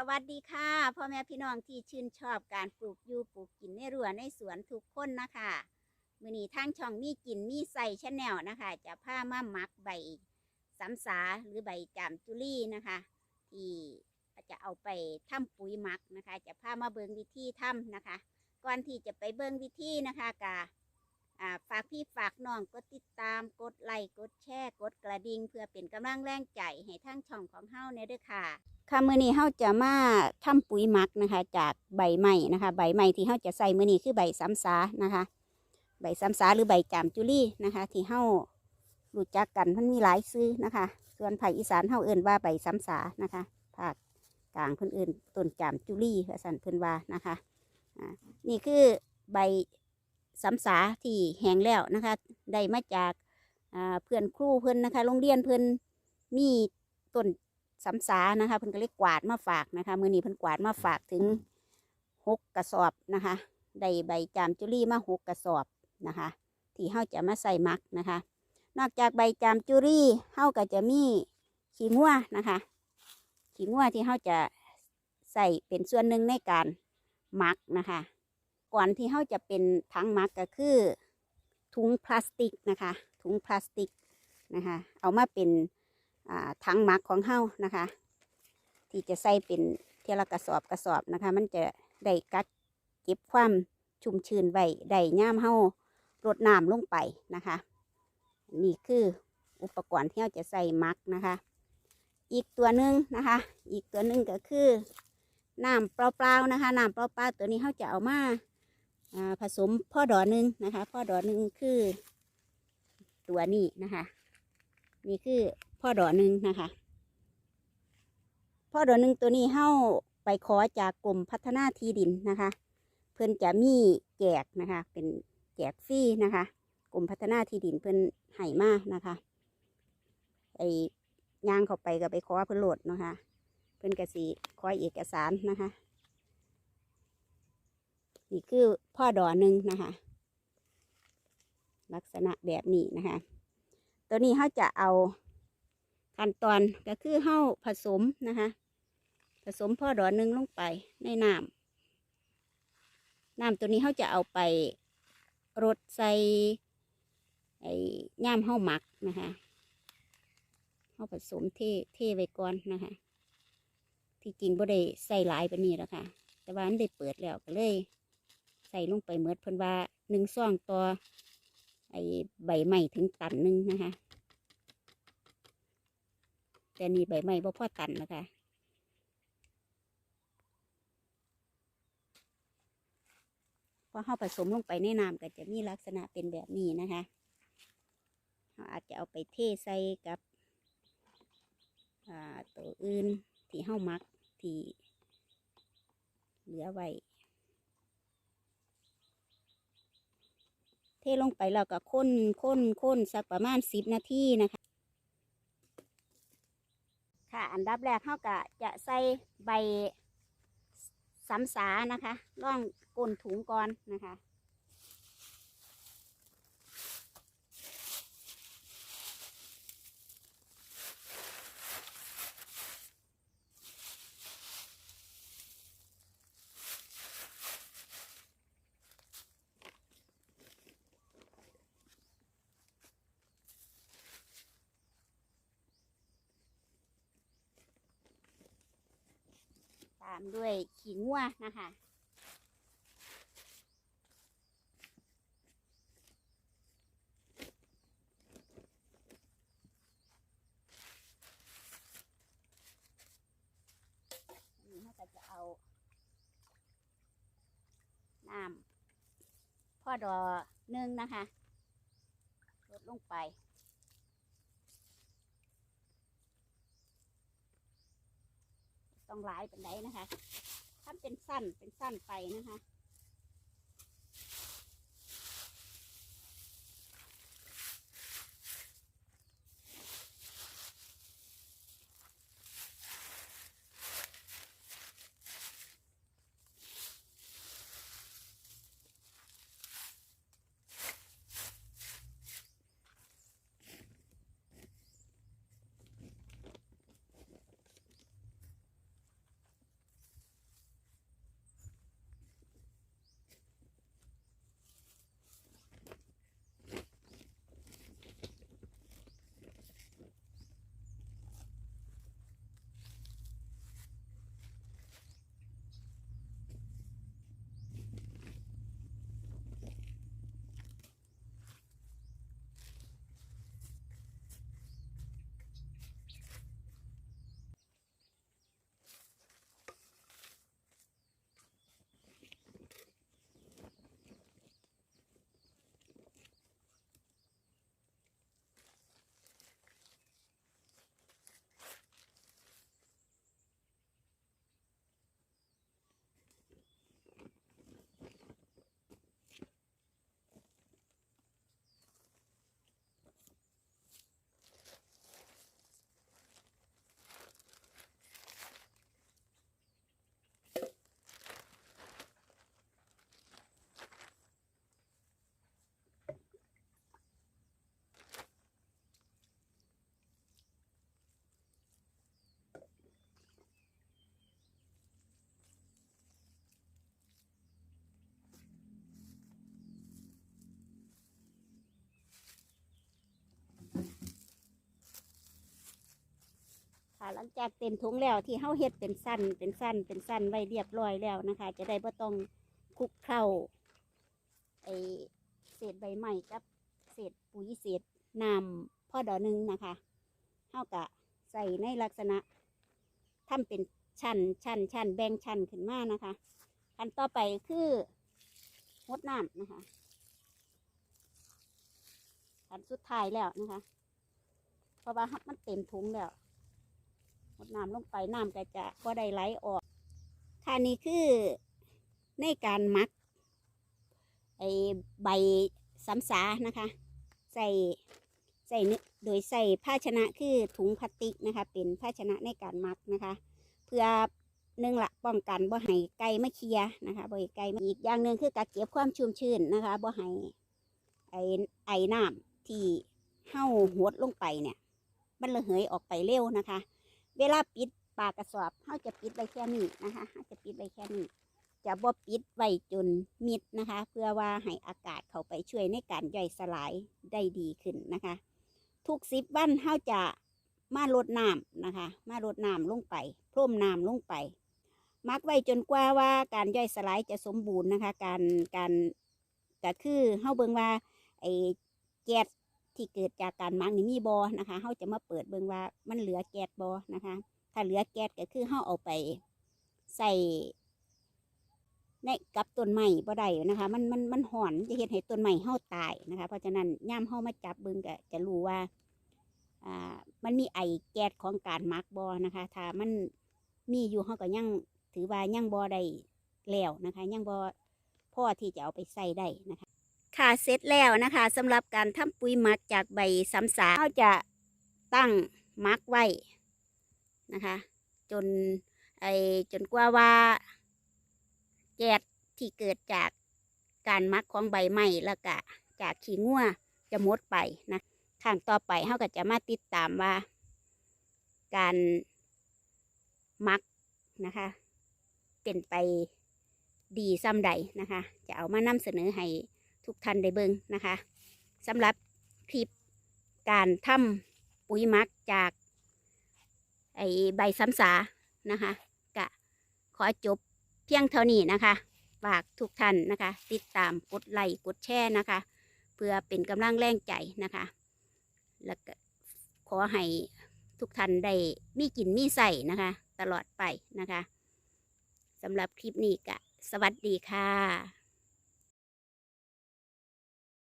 สวัสดีค่ะพ่อแม่พี่น้องที่ชื่นชอบการปลูกยูปลูกกินในรั้วในสวนทุกคนนะคะมือนี้ทางช่องมีกินมีใส่ชแนลนะคะ จะพามาหมักใบสำสาหรือใบจามจุลี่นะคะ ที่จะเอาไปทำปุ๋ยหมักนะคะ จะพามาเบิงวิธีทำนะคะ ก่อนที่จะไปเบิงวิธีนะคะกาฝากพี่ฝากน้องกดติดตามกดไลค์กดแชร์กดกระดิ่งเพื่อเป็นกำลังแรงใจให้ทางช่องของเฮาเนี่ยด้วยค่ะ ค่ะมื้อนี้เฮาจะมาทำปุ๋ยหมักนะคะ จากใบไม้นะคะ ใบไม้ที่เฮาจะใส่มื้อนี้คือใบซ้ำสานะคะ ใบซ้ำสาหรือใบจามจุลี่นะคะ ที่เฮารู้จักกันมันมีหลายซื้อนะคะ ส่วนภาคอีสานเฮาเอิ้นว่าใบซ้ำสานะคะภาคกลางเพิ่นเอิ้นต้นจามจุลี่ว่าซั่นเพิ่นว่านะคะนี่คือใบซ้ำสาที่แห้งแล้วนะคะ ได้มาจากเพื่อนครูเพิ่อนนะคะ โรงเรียนเพิ่อนมีต้น สำสานะคะเพิ่นก็เลยกวาดมาฝากนะคะมือนี้เพิ่นกวาดมาฝากถึงหกกระสอบนะคะได้ใบจามจุลี่มาหกกระสอบนะคะ ที่เฮาจะมาใส่มักนะคะ นอกจากใบจามจุลี่เฮาก็จะมีขี้งัวนะคะ ขี้งัวที่เฮาจะใส่เป็นส่วนหนึ่งในการหมักนะคะ ก่อนที่เฮาจะเป็นถังหมักก็คือถุงพลาสติกนะคะ ถุงพลาสติกนะคะ เอามาเป็นอ่า ถังหมักของเฮานะคะ ที่จะใส่เป็นเทละกระสอบกระสอบนะคะ มันจะได้กักเก็บความชุ่มชื้นไว้ได้ย่ามเฮารดน้ำลงไปนะคะ นี่คืออุปกรณ์ที่เราจะใส่มักนะคะ อีกตัวหนึ่งนะคะ อีกตัวหนึ่งก็คือน้ำเปล่าๆนะคะน้ำเปล่าๆตัวนี้เขาจะเอามาอ่าผสมพ่อดอหนึ่งนะคะ พ่อดอหนึ่งคือตัวนี้นะคะ นี่คือ พ่อดอกหนึ่งนะคะ พ่อดอกหนึ่งตัวนี้เฮ้าไปขอจากกรมพัฒนาที่ดินนะคะ เพื่อนจะมีแจกนะคะ เป็นแจกฟรีนะคะกรมพัฒนาที่ดินเพื่อนให้มากนะคะไอ้ย่างเข้าไปก็ไปขอเพื่อนโหลดนะคะ เพื่อนกสีขอเอกสารนะคะนี่คือพ่อดอกหนึ่งนะคะ ลักษณะแบบนี้นะคะ ตัวนี้เขาจะเอา ขั้นตอนก็คือเขาผสมนะคะ ผสมพ่อดอกหนึ่งลงไปในน้ำน้ำตัวนี้เขาจะเอาไปรดใส่ไอ้ย่ามเฮาหมักนะคะเขาผสมเทเทไว้ก่อนนะคะ ที่จริงบ่ได้ใส่หลายปนี้แล้วค่ะ แต่ว่าอันได้เปิดแล้วก็เลยใส่ลงไปเมื่อเพิ่นว่าหนึ่งซ่องต่อไอ้ใบไม้ถึงตันหนึ่งนะคะ แต่นี่ใบไม้บ่พอตันนะคะพอเข้าผสมลงไปในน้ำก็จะมีลักษณะเป็นแบบนี้นะคะเราอาจจะเอาไปเทใส่กับตัวอื่นที่เฮ้ามักที่เหลือไว้เทลงไปแล้วก็ค้นค้นค้นสักประมาณสิบนาทีนะคะ ค่ะ อันดับแรกเขาก็จะใส่ใบสำสานะคะล่องก้นถุงก่อนนะคะามด้วยขิงวัวนะคะนนี้เราก็จะเอาน้ำพ่อดอหนึ่งนะคะลดลงไป ต้องหลายเป็นไดนะคะทำเป็นสั้นเป็นสั้นไปนะคะ หลังจากเต็มถุงแล้วที่เฮาเฮ็ดเป็นสั้นเป็นสั้นเป็นสั้นไว้เรียบร้อยแล้วนะคะ จะได้บ่ต้องคลุกเข้าไอเศษใบไม้กับเศษปุ๋ยเศษน้ำพ่อดอหนึงนะคะเฮากะใส่ในลักษณะทำเป็นชั้นชั้นชั้นแบ่งชั้นขึ้นมานะคะขั้นต่อไปคือหดน้ำนะคะขั้นสุดท้ายแล้วนะคะ เพราะว่ามันเต็มถุงแล้ว หดน้ำลงไปน้ำก็จะก็ได้ไหลออกค่ะนี่คือในการมักไอใบสำสานะคะ ใส่ใส่โดยใส่ภาชนะคือถุงพลาสติกนะคะ เป็นภาชนะในการมักนะคะ เพื่อหนึ่งละป้องกันบ่ให้ไก่มาเคลียนะคะบ่ให้ไก่อีกอย่างหนึ่งคือการเก็บความชุ่มชื้นนะคะบ่ให้ไอไอน้ำที่เห่าหดลงไปเนี่ย มันระเหยออกไปเร็วนะคะ เวลาปิดปากกระสอบเขาจะปิดไว้แค่นี้นะคะเขาจะปิดไว้แค่นี้ จะบ่ปิดไว้จนมิดนะคะ เพื่อว่าให้อากาศเข้าไปช่วยในการย่อยสลายได้ดีขึ้นนะคะ ทุกสิบวันเขาจะมาลดน้ำนะคะ มาลดน้ำลงไปพร่มน้ำลงไป มักไว้จนกว่าว่าการย่อยสลายจะสมบูรณ์นะคะ การการก็คือเฮาเบิ่งว่าไอ้แก๊ส ที่เกิดจากการมักนี่มีบอนะคะเฮาจะมาเปิดเบิ่งว่ามันเหลือแก๊สบอนะคะ ถ้าเหลือแก๊สก็คือเฮาเอาไปใส่ในกับต้นไม้บ่ได้นะคะ มันมันมันห่อนจะเฮ็ดให้ต้นไม้เฮาตายนะคะ เพราะฉะนั้นย่ามเฮามาจับเบิงก็จะรู้ว่าอ่า มันมีไอแก๊สของการมักบอนะคะ ถ้ามันมีอยู่เฮาก็ยังถือว่ายังบ่ได้แล้วนะคะ ยังบ่พอที่จะเอาไปใส่ได้นะคะ ค่ะเสร็จแล้วนะคะสำหรับการทำปุ๋ยหมักจากใบสำสาเราจะตั้งหมักไว้นะคะ จนไอจนกว่าว่าแก๊สที่เกิดจากการมักของใบไม้แล้วก็จากขี้งัวจะหมดไปนะข้างต่อไปเขาก็จะมาติดตามว่า การมักนะคะ เป็นไปดีซ้ำใดนะคะ จะเอามานำเสนอให้ ทุกท่านได้เบิ่งนะคะสำหรับคลิปการทำปุ๋ยมักจากไอใบซ้ำสานะคะกะขอจบเพียงเท่านี้นะคะฝากทุกท่านนะคะ ติดตามกดไลค์กดแชร์นะคะ เพื่อเป็นกำลังแรงใจนะคะ แล้วก็ขอให้ทุกท่านได้มีกินมีใส่นะคะ ตลอดไปนะคะสำหรับคลิปนี้กะสวัสดีค่ะ